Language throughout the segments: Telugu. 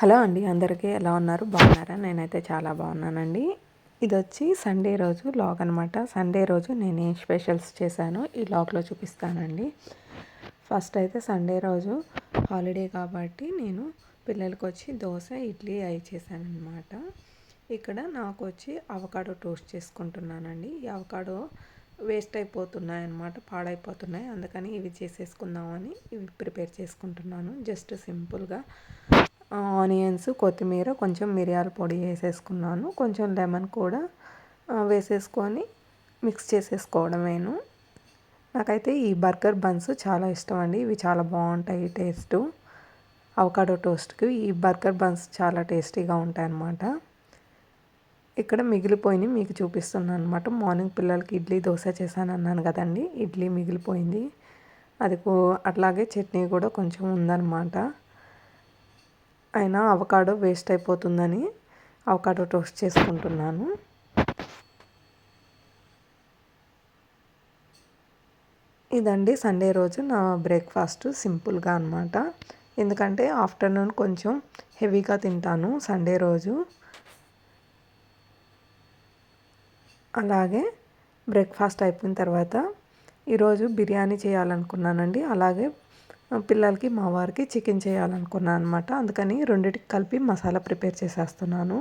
హలో అండి అందరికీ ఎలా ఉన్నారు? బాగున్నారా? నేనైతే చాలా బాగున్నానండి. ఇది వచ్చి సండే రోజు లాగ్ అనమాట సండే రోజు నేను ఏం స్పెషల్స్ చేశానో. ఈ లాగ్లో చూపిస్తానండి. ఫస్ట్ అయితే సండే రోజు హాలిడే కాబట్టి నేను పిల్లలకి వచ్చి దోశ ఇడ్లీ అవి చేశానమాట ఇక్కడ నాకు వచ్చి అవకాడో టోస్ట్ చేసుకుంటున్నానండి. ఈ అవకాడో వేస్ట్ అయిపోతున్నాయి అన్నమాట పాడైపోతున్నాయి. అందుకని ఇవి చేసేసుకుందామని ఇవి ప్రిపేర్ చేసుకుంటున్నాను. జస్ట్ సింపుల్గా ఆనియన్స్ కొత్తిమీర కొంచెం మిరియాల పొడి వేసేసుకున్నాను. కొంచెం లెమన్ కూడా వేసేసుకొని మిక్స్ చేసేసుకోవడమేను. నాకైతే ఈ బర్గర్ బన్స్ చాలా ఇష్టం అండి ఇవి చాలా బాగుంటాయి టేస్ట్. అవకాడో టోస్ట్కి ఈ బర్గర్ బన్స్ చాలా టేస్టీగా ఉంటాయి అన్నమాట ఇక్కడ మిగిలిపోయినవి మీకు చూపిస్తున్నాను అనమాట మార్నింగ్ పిల్లలకి ఇడ్లీ దోశ చేశాను అన్నాను కదండి. ఇడ్లీ మిగిలిపోయింది. అది అట్లాగే చట్నీ కూడా కొంచెం ఉందన్నమాట. అయినా అవకాడో వేస్ట్ అయిపోతుందని అవకాడో టోస్ట్ చేసుకుంటున్నాను. ఇదండి సండే రోజు నా బ్రేక్ఫాస్ట్ సింపుల్గా అనమాట ఎందుకంటే ఆఫ్టర్నూన్ కొంచెం హెవీగా తింటాను సండే రోజు. అలాగే బ్రేక్ఫాస్ట్ అయిపోయిన తర్వాత ఈరోజు బిర్యానీ చేయాలనుకున్నానండి. అలాగే పిల్లలకి మా వారికి చికెన్ చేయాలనుకున్నాను అనమాట అందుకని రెండింటికి కలిపి మసాలా ప్రిపేర్ చేసేస్తున్నాను.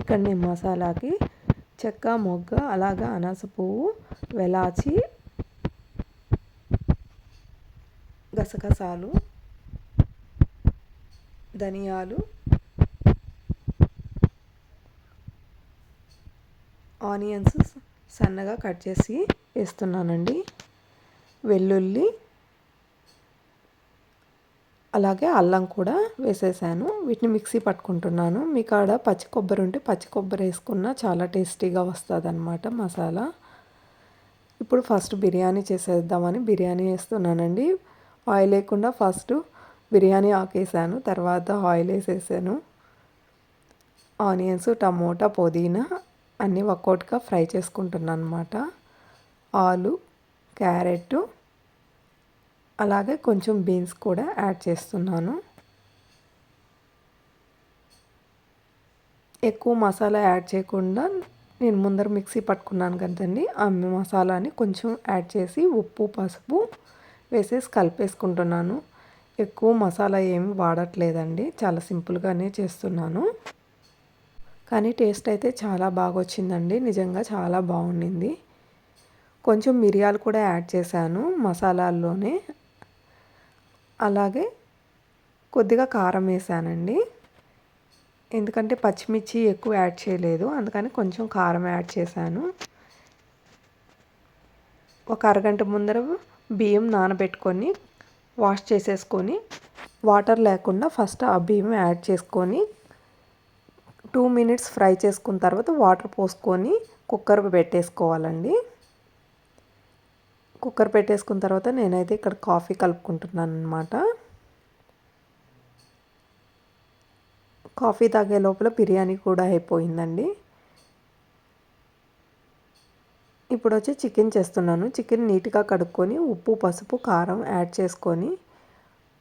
ఇక్కడ నేను మసాలాకి చెక్క మొగ్గ అలాగా అనాస పువ్వు వెలాచి గసగసాలు ధనియాలు ఆనియన్స్ సన్నగా కట్ చేసి వేస్తున్నానండి. వెల్లుల్లి అలాగే అల్లం కూడా వేసేసాను. వీటిని మిక్సీ పట్టుకుంటున్నాను. మీ కాడ పచ్చి కొబ్బరి ఉంటే పచ్చి కొబ్బరి వేసుకున్న చాలా టేస్టీగా వస్తుంది అనమాట మసాలా. ఇప్పుడు ఫస్ట్ బిర్యానీ చేసేద్దామని బిర్యానీ వేస్తున్నానండి. ఆయిల్ లేకుండా ఫస్ట్ బిర్యానీ ఆకేసాను. తర్వాత ఆయిల్ వేసేసాను. ఆనియన్స్ టమోటా పుదీనా అన్నీ ఒక్కొక్కటిగా ఫ్రై చేసుకుంటున్నాను అనమాట ఆలు క్యారెట్ అలాగే కొంచెం బీన్స్ కూడా యాడ్ చేస్తున్నాను. ఎక్కువ మసాలా యాడ్ చేయకుండా నేను ముందర మిక్సీ పట్టుకున్నాను కదండి ఆ మసాలాని కొంచెం యాడ్ చేసి ఉప్పు పసుపు వేసేసి కలిపేసుకుంటున్నాను. ఎక్కువ మసాలా ఏమి వాడట్లేదండి చాలా సింపుల్గానే చేస్తున్నాను. కానీ టేస్ట్ అయితే చాలా బాగా వచ్చిందండి నిజంగా చాలా బాగుండింది. కొంచెం మిరియాలు కూడా యాడ్ చేశాను మసాలాల్లోనే. అలాగే కొద్దిగా కారం వేసానండి. ఎందుకంటే పచ్చిమిర్చి ఎక్కువ యాడ్ చేయలేదు. అందుకని కొంచెం కారం యాడ్ చేశాను. ఒక అరగంట ముందర బియ్యం నానబెట్టుకొని వాష్ చేసేసుకొని వాటర్ లేకుండా ఫస్ట్ ఆ బియ్యం యాడ్ చేసుకొని టూ మినిట్స్ ఫ్రై చేసుకున్న తర్వాత వాటర్ పోసుకొని కుక్కర్ పెట్టేసుకోవాలండి. కుక్కర్ పెట్టేసుకున్న తర్వాత నేనైతే ఇక్కడ కాఫీ కలుపుకుంటున్నాను అనమాట కాఫీ తాగే లోపల బిర్యానీ కూడా అయిపోయిందండి. ఇప్పుడు వచ్చి చికెన్ చేస్తున్నాను. చికెన్ నీట్గా కడుక్కొని ఉప్పు పసుపు కారం యాడ్ చేసుకొని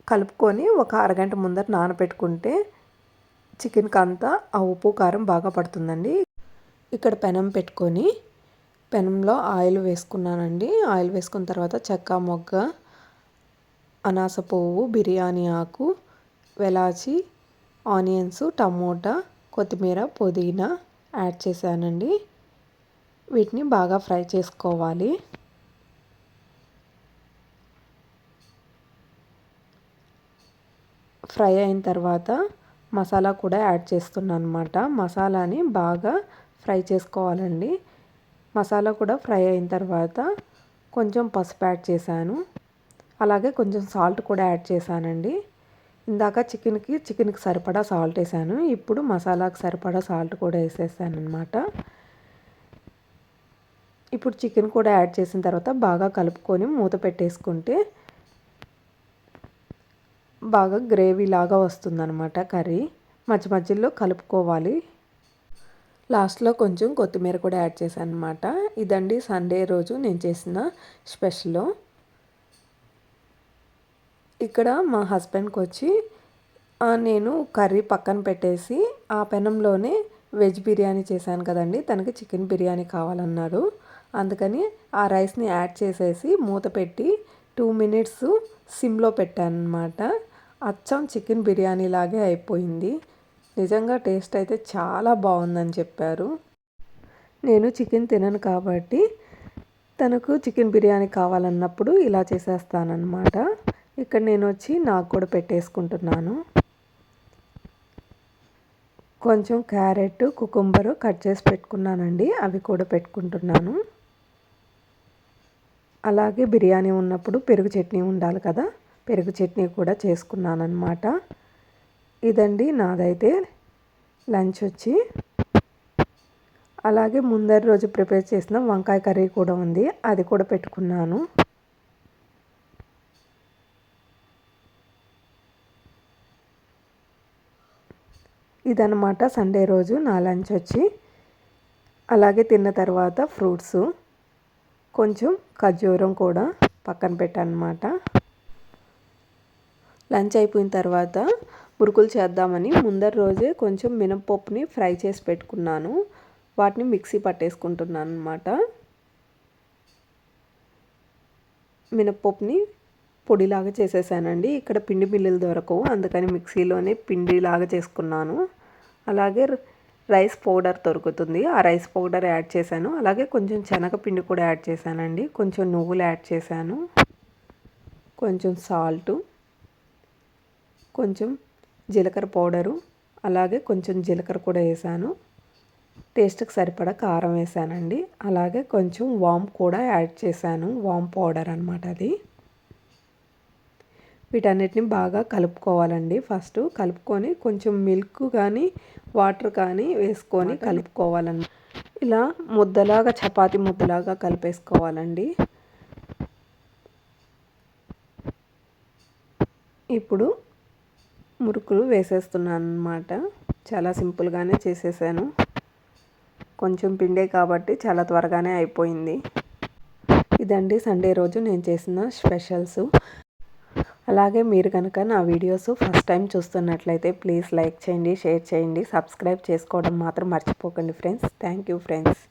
కలుపుకొని ఒక అరగంట ముందర నానబెట్టుకుంటే చికెన్కి అంతా ఆ ఉప్పు కారం బాగా పడుతుందండి. ఇక్కడ పెనం పెట్టుకొని పెనంలో ఆయిల్ వేసుకున్నానండి. ఆయిల్ వేసుకున్న తర్వాత చెక్క మొగ్గ అనాస పువ్వు బిర్యానీ ఆకు వెలాచి ఆనియన్స్ టమోటా కొత్తిమీర పుదీనా యాడ్ చేశానండి. వీటిని బాగా ఫ్రై చేసుకోవాలి. ఫ్రై అయిన తర్వాత మసాలా కూడా యాడ్ చేస్తున్నాను అనమాట మసాలాని బాగా ఫ్రై చేసుకోవాలండి. మసాలా కూడా ఫ్రై అయిన తర్వాత కొంచెం పసుపు యాడ్ చేశాను. అలాగే కొంచెం సాల్ట్ కూడా యాడ్ చేశానండి. ఇందాక చికెన్కి చికెన్కి సరిపడా సాల్ట్ వేసాను ఇప్పుడు మసాలాకి సరిపడా సాల్ట్ కూడా వేసేసాను అనమాట ఇప్పుడు చికెన్ కూడా యాడ్ చేసిన తర్వాత బాగా కలుపుకొని మూత పెట్టేసుకుంటే బాగా గ్రేవీ లాగా వస్తుందన్నమాట కర్రీ. మధ్య మధ్యలో కలుపుకోవాలి. లాస్ట్లో కొంచెం కొత్తిమీర కూడా యాడ్ చేశాను అనమాట ఇదండి సండే రోజు నేను చేసిన స్పెషల్. ఇక్కడ మా హస్బెండ్కి వచ్చి నేను కర్రీ పక్కన పెట్టేసి ఆ పెనంలోనే వెజ్ బిర్యానీ చేశాను కదండి. తనకి చికెన్ బిర్యానీ కావాలన్నారు అందుకని ఆ రైస్ని యాడ్ చేసేసి మూత పెట్టి టూ మినిట్స్ సిమ్లో పెట్టాను అనమాట అచ్చం చికెన్ బిర్యానీ లాగే అయిపోయింది. నిజంగా టేస్ట్ అయితే చాలా బాగుందని చెప్పారు. నేను చికెన్ తినను కాబట్టి తనకు చికెన్ బిర్యానీ కావాలన్నప్పుడు ఇలా చేసేస్తానన్నమాట. ఇక్కడ నేను వచ్చి నాకు కూడా పెట్టేసుకుంటున్నాను. కొంచెం క్యారెట్ కుకుంబరు కట్ చేసి పెట్టుకున్నానండి. అవి కూడా పెట్టుకుంటున్నాను. అలాగే బిర్యానీ ఉన్నప్పుడు పెరుగు చట్నీ ఉండాలి కదా పెరుగు చట్నీ కూడా చేసుకున్నాను అనమాట ఇదండి నాదైతే లంచ్ వచ్చి. అలాగే ముందరి రోజు ప్రిపేర్ చేసిన వంకాయ కర్రీ కూడా ఉంది. అది కూడా పెట్టుకున్నాను. ఇదనమాట సండే రోజు నా లంచ్ వచ్చి. అలాగే తిన్న తర్వాత ఫ్రూట్స్ కొంచెం ఖర్జూరం కూడా పక్కన పెట్టానమాట లంచ్ అయిపోయిన తర్వాత మురుకులు చేద్దామని ముందర రోజే కొంచెం మినపప్పుని ఫ్రై చేసి పెట్టుకున్నాను. వాటిని మిక్సీ పట్టేసుకుంటున్నాను అనమాట మినప్పప్పుని పొడిలాగా చేసేసానండి. ఇక్కడ పిండి బిల్లులు దొరకవు. అందుకని మిక్సీలోనే పిండిలాగా చేసుకున్నాను. అలాగే రైస్ పౌడర్ దొరుకుతుంది. ఆ రైస్ పౌడర్ యాడ్ చేశాను. అలాగే కొంచెం శనగపిండి కూడా యాడ్ చేశానండి. కొంచెం నువ్వులు యాడ్ చేశాను. కొంచెం సాల్టు. కొంచెం జీలకర్ర పౌడరు అలాగే కొంచెం జీలకర్ర కూడా వేసాను. టేస్ట్కి సరిపడా కారం వేసానండి. అలాగే కొంచెం వామ్ కూడా యాడ్ చేశాను. వామ్ పౌడర్ అనమాట అది. వీటన్నిటిని బాగా కలుపుకోవాలండి. ఫస్ట్ కలుపుకొని కొంచెం మిల్క్ కానీ వాటర్ కానీ వేసుకొని కలుపుకోవాలన్నమాట ఇలా ముద్దలాగా చపాతి ముద్దలాగా కలిపేసుకోవాలండి. ఇప్పుడు మురుకులు వేసేస్తున్నాను అనమాట చాలా సింపుల్గానే చేసేసాను. కొంచెం పిండే కాబట్టి చాలా త్వరగానే అయిపోయింది. ఇదండి సండే రోజు నేను చేసిన స్పెషల్స్. అలాగే మీరు కనుక నా వీడియోస్ ఫస్ట్ టైం చూస్తున్నట్లయితే ప్లీజ్ లైక్ చేయండి షేర్ చేయండి సబ్స్క్రైబ్ చేసుకోవడం మాత్రం మర్చిపోకండి ఫ్రెండ్స్. Thank you friends.